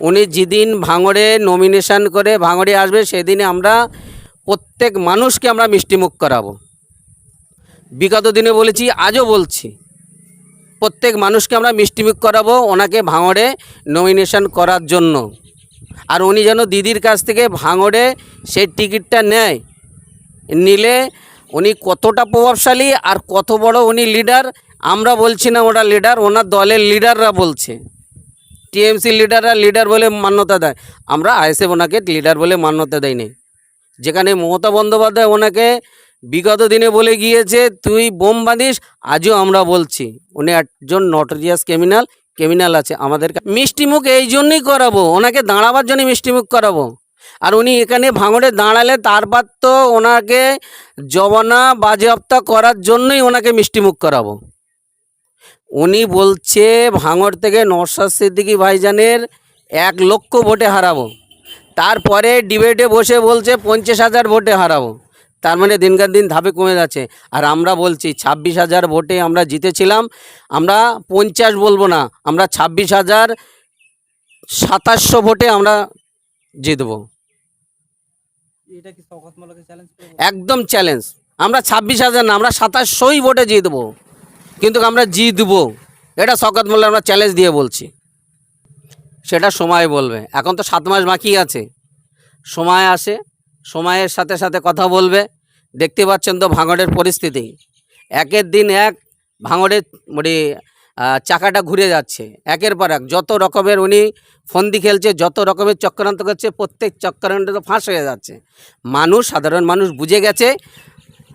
উনি যেদিন ভাঙড়ে নমিনেশন করে ভাঙড়ে আসবে, সেদিনে আমরা প্রত্যেক মানুষকে আমরা মিষ্টিমুখ করাবো। বিগত দিনে বলেছি, আজও বলছি, প্রত্যেক মানুষকে আমরা মিষ্টিমুখ করাবো ওনাকে ভাঙড়ে নমিনেশন করার জন্য। আর উনি যেন দিদির কাছ থেকে ভাঙড়ে সেই টিকিটটা নেয়, নিলে উনি কতটা প্রভাবশালী আর কত বড় উনি লিডার আমরা বলছি না ওটা লিডার ওনার দলের লিডাররা বলছে। টিএমসি লিডাররা লিডার বলে মান্যতা দেয়। আমরা আইএসএফ ওনাকে লিডার বলে মান্যতা দেয়নি যেখানে মমতা বন্দ্যোপাধ্যায় ওনাকে বিগত দিনে বলে গিয়েছে, তুই বোম বাঁধিস, আজও আমরা বলছি। উনি একজন নটরিয়াস ক্রিমিনাল ক্রিমিনাল আছে আমাদের মিষ্টিমুখ এই জন্যই করাবো, ওনাকে দাঁড়াবার জন্য মিষ্টিমুখ করাবো। আর উনি এখানে ভাঙড়ে দাঁড়ালে তারপর তো ওনাকে জবানা বাজেয়াপ্তা করার জন্যই ওনাকে মিষ্টিমুখ করাবো। উনি বলছে ভাঙড় থেকে নরসাদ সিদ্দিকী ভাইজানের এক লক্ষ ভোটে হারাবো। তারপরে ডিবেটে বসে বলছে পঞ্চাশ হাজার ভোটে হারাবো। তার মানে দিনকার দিন ধাপে কমে যাচ্ছে। আর আমরা বলছি ছাব্বিশ হাজার ভোটে আমরা জিতেছিলাম। আমরা পঞ্চাশ বলব না আমরা ছাব্বিশ হাজার সাতাশশো ভোটে আমরা জিতবো। একদম চ্যালেঞ্জ আমরা ছাব্বিশ হাজার না আমরা সাতাশশোই ভোটে জিতবো। কিন্তু আমরা জিতবো এটা শকত মোল্লা আমরা চ্যালেঞ্জ দিয়ে বলছি। সেটা সময় বলবে। এখন তো সাত মাস বাকি আছে। সময় আসে, সময়ের সাথে সাথে কথা বলবে। দেখতে পাচ্ছেন তো ভাঙড়ের পরিস্থিতি। একের দিন এক ভাঙড়ের মানে চাকাটা ঘুরে যাচ্ছে। একের পর এক যত রকমের উনি ফন্দি খেলছে, যত রকমের চক্রান্ত করছে, প্রত্যেক চক্রান্ত ফাঁস হয়ে যাচ্ছে। মানুষ, সাধারণ মানুষ বুঝে গেছে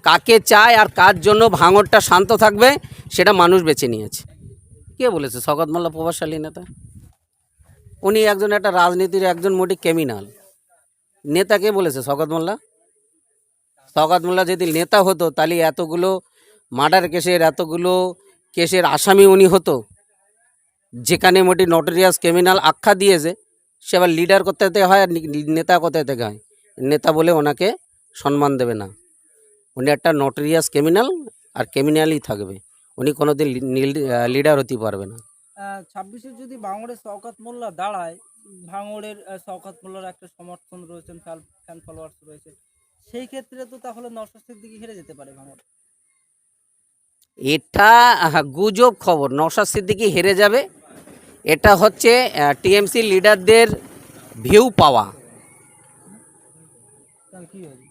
কাকে চায় আর কার জন্য ভাঙরটা শান্ত থাকবে, সেটা মানুষ বেছে নিয়েছে। কে বলেছে? শকত মোল্লা প্রভাবশালী নেতা? উনি একজন একটা রাজনীতির একজন মোটি ক্রিমিনাল নেতা কে বলেছে শকত মোল্লা? শকত মোল্লা যদি নেতা হতো, তাহলে এতগুলো মার্ডার কেসের, এতগুলো কেসের আসামি উনি হতো। যেখানে মোটি নটোরিয়াস ক্রিমিনাল আখ্যা দিয়েছে, সে আবার লিডার কোথা থেকে হয় আর নেতা কোথায় থেকে হয়। নেতা বলে ওনাকে সম্মান দেবে না। উনি একটা নটোরিয়াস ক্রিমিনাল আর ক্রিমিনালই থাকবে। উনি কোনোদিন লিডার হতে পারবে না। ছাব্বিশে যদি ভাঙড়ের শওকত মোল্লা দাঁড়ায় ভাঙড়ের শওকত মোল্লার একটা সমর্থন রয়েছেন ফ্যান ফলোয়ার্স রয়েছে সেই ক্ষেত্রে তো তাহলে নশাস্তির দিকে হেরে যেতে পারে ভাঙড় এটা গুজব খবর। নওশাদ সিদ্দিকি হেরে যাবে। এটা হচ্ছে টিএমসি লিডারদের ভিউ পাওয়া তাহলে কি হবে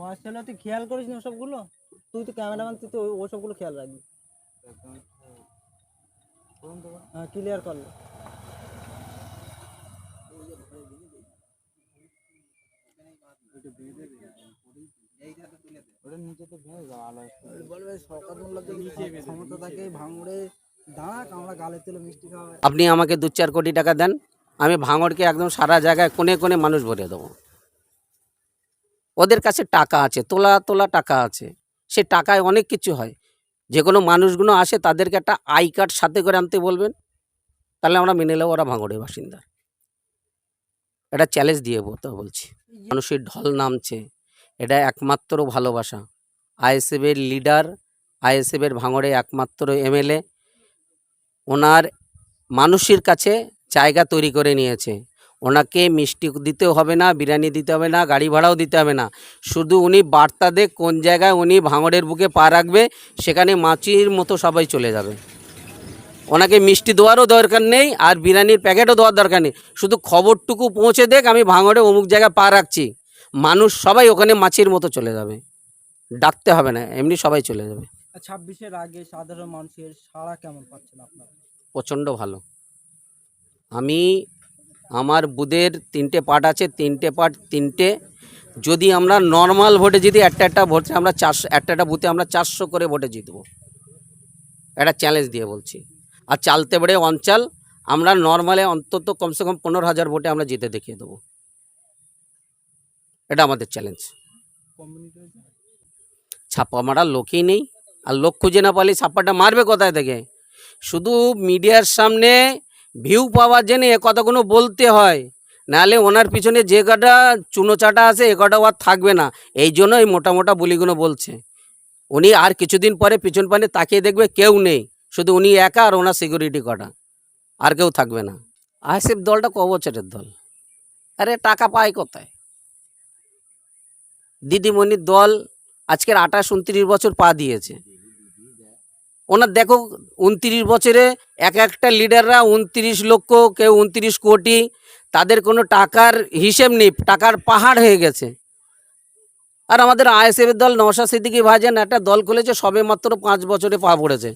পড়াশোনা তুই খেয়াল করিস না সবগুলো তুই তো ক্যামেরাম্যান তুই তো ওসবগুলো খেয়াল রাখবি। হ্যাঁ ক্লিয়ার করল। বলবে সরকার মোল্লা ক্ষমতা থাকে ভাঙড়ে। দাঁড়াক আমরা গালে তুলে মিষ্টি খাওয়া আপনি আমাকে দু চার কোটি টাকা দেন আমি ভাঙড়কে একদম সারা জায়গায় কোণে কোণে মানুষ ভরে দেবো। ওদের কাছে টাকা আছে, তোলা তোলা টাকা আছে। সে টাকায় অনেক কিছু হয়। যে কোনো মানুষগুলো আসে, তাদেরকে একটা আই কার্ড সাথে করে আনতে বলবেন, তাহলে আমরা মেনে নেব ওরা ভাঙড়ের বাসিন্দা। এটা চ্যালেঞ্জ দিয়ে বলতে বলছি। মানুষের ঢল নামছে। এটা একমাত্র ভালোবাসা। আইএসএফের লিডার আইএসএফের ভাঙড়ে একমাত্র এমএলএ, ওনার মানুষের কাছে জায়গা তৈরি করে নিয়েছে। ওনাকে মিষ্টি দিতেও হবে না বিরিয়ানি দিতে হবে না গাড়ি ভাড়াও দিতে হবে না। শুধু উনি বার্তা দে কোন জায়গায় উনি ভাঙড়ের বুকে পা রাখবে সেখানে মাছির মতো সবাই চলে যাবে। ওনাকে মিষ্টি দেওয়ারও দরকার নেই আর বিরিয়ানির প্যাকেটও দেওয়ার দরকার নেই। শুধু খবরটুকু পৌঁছে দেখ আমি ভাঙড়ে অমুক জায়গায় পা রাখছি। মানুষ সবাই ওখানে মাছির মতো চলে যাবে। ডাকতে হবে না এমনি সবাই চলে যাবে। ছাব্বিশের আগে সাধারণ মানুষের সাড়া কেমন পাচ্ছেন আপনারা? প্রচণ্ড ভালো। আমি আমার বুধের তিনটে পার্ট আছে, তিনটে পার্ট, তিনটে। যদি আমরা নর্মাল ভোটে যদি একটা একটা ভোটে আমরা চারশো, একটা একটা বুথে আমরা চারশো করে ভোটে জিতবো। একটা চ্যালেঞ্জ দিয়ে বলছি। আর চালতে বেড়ে অঞ্চল, আমরা নর্মালে অন্তত কমসে কম পনেরো হাজার ভোটে আমরা জিতে দেখিয়ে দেবো। এটা আমাদের চ্যালেঞ্জ ছাপ্পা মারার লোকই নেই। আর লোক খুঁজে না পারলে ছাপ্পাটা মারবে কোথায় থেকে? শুধু মিডিয়ার সামনে ভিউ পাওয়ার জন্য এ কথাগুলো বলতে হয়। নাহলে ওনার পিছনে যে কটা চুনো চাটা আছে, এ কটা আর থাকবে না। এই জন্য এই মোটা মোটা বলিগুলো বলছে। উনি আর কিছুদিন পরে পিছন পানে তাকিয়ে দেখবে কেউ নেই। শুধু উনি একা আর ওনার সিকিউরিটি কটা। আর কেউ থাকবে না। আইএসএফ দলটা ক বছরের দল। আরে টাকা পায় কোথায়? দিদিমণির দল আজকের আঠাশ, উনত্রিশ বছর পা দিয়েছে। ওনার দেখো উনত্রিশ বছরে এক একটা লিডাররা উনত্রিশ লক্ষ, কেউ উনত্রিশ কোটি, তাদের কোনো টাকার হিসেব নেই, টাকার পাহাড় হয়ে গেছে। আর আমাদের আইএসএফের দল নওশা সিদ্দিকি ভাইজান একটা দল খুলেছে সবে মাত্র পাঁচ বছরে পা পড়েছে।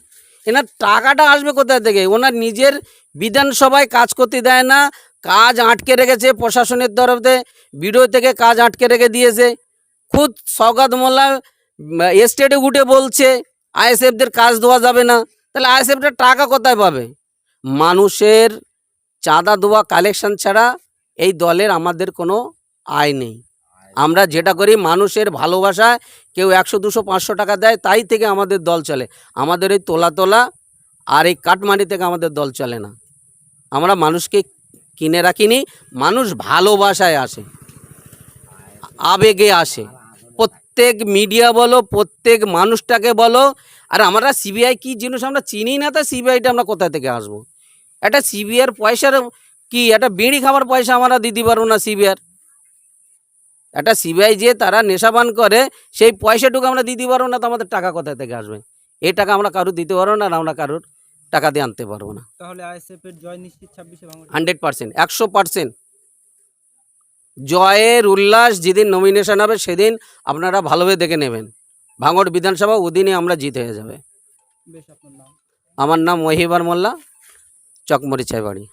এনার টাকাটা আসবে কোথায় থেকে? ওনার নিজের বিধানসভায় কাজ করতে দেয় না, কাজ আটকে রেখেছে প্রশাসনের তরফে, বিডিও থেকে কাজ আটকে রেখে দিয়েছে। খুদ সৌগাত মোল্লা এস্টেটে উঠে বলছে আইএসএফদের কাজ দেওয়া যাবে না, তাহলে আইএসএফটা টাকা কোথায় পাবে? মানুষের চাঁদা দেওয়া কালেকশন ছাড়া এই দলের আমাদের কোনো আয় নেই। আমরা যেটা করি, মানুষের ভালোবাসায় কেউ একশো, দুশো, পাঁচশো টাকা দেয়, তাই থেকে আমাদের দল চলে। আমাদের এই তোলা তোলা আর এই কাটমানি থেকে আমাদের দল চলে না। আমরা মানুষকে কিনে রাখিনি, মানুষ ভালোবাসায় আসে, আবেগে আসে। প্রত্যেক মিডিয়া বলো প্রত্যেক মানুষটাকে বলো আর আমরা সিবিআই কি জিনিস আমরা চিনি না তা সিবিআইটা আমরা কোথা থেকে আসব? একটা সিবিআর পয়সার কি? একটা বিড়ি খাবার পয়সা আমরা দিতে পারব না সিবিআর একটা সিবিআই যে তারা নেশাবান করে সেই পয়সাটুকু আমরা দিতে পারব না তো আমাদের টাকা কোথা থেকে আসবে? এই টাকা আমরা কারোর দিতে পারব না আমরা কারোর টাকা দিয়ে আনতে পারব না। তাহলে আইএসএফ এর জয় নিশ্চিত ছাব্বিশে হান্ড্রেড পার্সেন্ট একশো পার্সেন্ট জয়ের উল্লাস যেদিন নমিনেশন হবে সেদিন আপনারা ভালোভাবে দেখে নেবেন। ভাঙড় বিধানসভা ওদিনই আমরা জিত হয়ে যাবে। আমার নাম মহিবার মোল্লা চকমরিচাই বাড়ি